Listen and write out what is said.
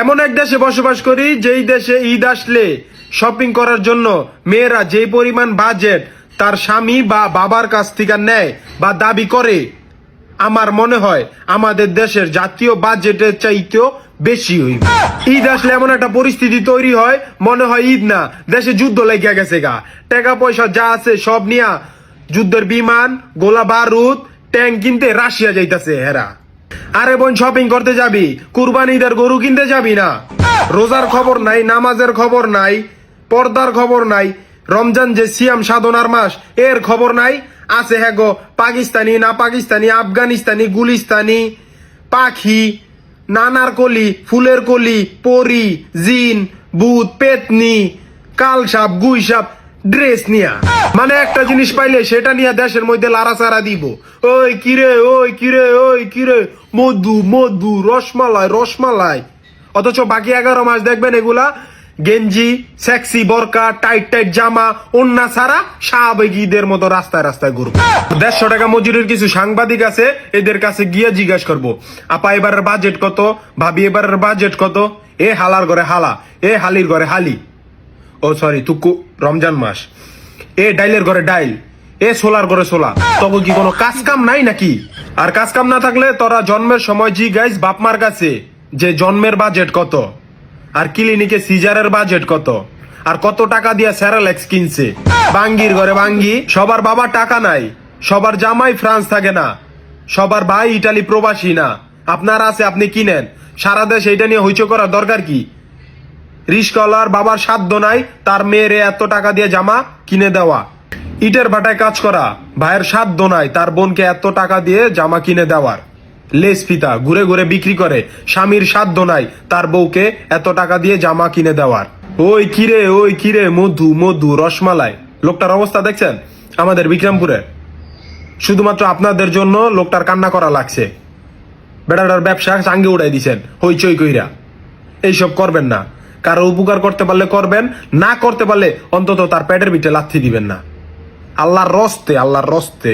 এমন এক দেশে বসবাস করি, যেই দেশে ঈদ আসলে শপিং করার জন্য মেয়েরা যে পরিমাণ বাজেট তার স্বামী বা বাবার কাছ থেকে নেয় বা দাবি করে, আমার মনে হয় আমাদের দেশের জাতীয় বাজেটের চাইতেও বেশি হইবে। ঈদ আসলে এমন একটা পরিস্থিতি তৈরি হয়, মনে হয় ঈদ না, দেশে যুদ্ধ লেগে গেছে গা। টাকা পয়সা যা আছে সব নিয়া যুদ্ধের বিমান, গোলা বারুদ ট্যাঙ্ক কিনতে রাশিয়া যাইতাছে হেরা। আরে বোন শপিং করতে যাবি? কুরবানি ঈদের গরু কিনতে যাবি না? রোজার খবর নাই, নামাজের খবর নাই, পর্দার খবর নাই, রমজান যে সিয়াম সাধনার মাস, এর খবর নাই। আছে হ্যাঁ গো, পাকিস্তানি না পাকিস্তানি, আফগানিস্তানি, গুলিস্তানি, পাখি, নানার কলি, ফুলের কলি, পরি, জিন ভূত পেতনি কাল সাপ গুই সাপ ড্রেস নিয়া। মানে একটা জিনিস পাইলে সেটা নিয়ে দেশের মধ্যে লাড়াচাড়া দিব। ওই কিরে ওই কিরে ওই কিরে মধু মধু, রসমালাই রসমালাই। অথচ বাকি এগারো মাস দেখবেন এগুলা গেঞ্জি, সেক্সি, বরকা, টাইট টাইট জামা অন্যা ছাড়া স্বাভাবিকদের মতো রাস্তায় রাস্তায় ঘুরবো। দেড়শো টাকা মজুরির কিছু সাংবাদিক আছে, এদের কাছে গিয়ে জিজ্ঞাসা করব, আপা, এবারের বাজেট কত? ভাবি, এবারের বাজেট কত? এ হালার ঘরে হালা, এ হালির ঘরে হালি। ও সরি তুকু, রমজান মাস। এ ডাইলের ঘরে ডাইল, এ সোলার ঘরে সোলা তখন কি কোনো কাজ কাম নাই নাকি? আর কাজ কাম না থাকলে তোরা জন্মের সময় জি গাইস বাপমার কাছে, যে জন্মের বাজেট কত? আর ক্লিনিকে সিজারের বাজেট কত? আর কত টাকা দিয়ে স্যারালেক্স কিনছে? বাঙ্গির ঘরে বাঙ্গি, সবার বাবার টাকা নাই, সবার জামাই ফ্রান্স থাকে না, সবার ভাই ইটালি প্রবাসী না। আপনার আছে, আপনি কিনেন। সারা দেশ এটা নিয়ে হইচো করার দরকার কি? রিস্কলার বাবার সাধ্য নাই, তার মেয়েরে এত টাকা দিয়ে জামা কিনে দেওয়া। ইটের ভাটায় কাজ করা, ভাইয়ের সাধ্য নাই, তার বোনকে এত টাকা দিয়ে জামা কিনে দেওয়ার। লেস ফিতা, ঘুরে ঘুরে বিক্রি করে, স্বামীর সাধ্য নাই, তার বউকে এত টাকা দিয়ে জামা কিনে দেওয়ার। ওই কিরে ওই কিরে, মধু মধু, রসমালাই। লোকটার অবস্থা দেখছেন? আমাদের বিক্রমপুরে। শুধুমাত্র আপনাদের জন্য লোকটার কান্না করা লাগছে। বেড়াটার ব্যবসা চাঙ্গে উড়াই দিছেন, হইচই কইরা। এইসব করবেন না। কারও উপকার করতে পারলে করবেন, না করতে পারলে অন্তত তার পেটের ভিতরে লাথি দিবেন না। আল্লাহর রস্তে আল্লাহর রস্তে।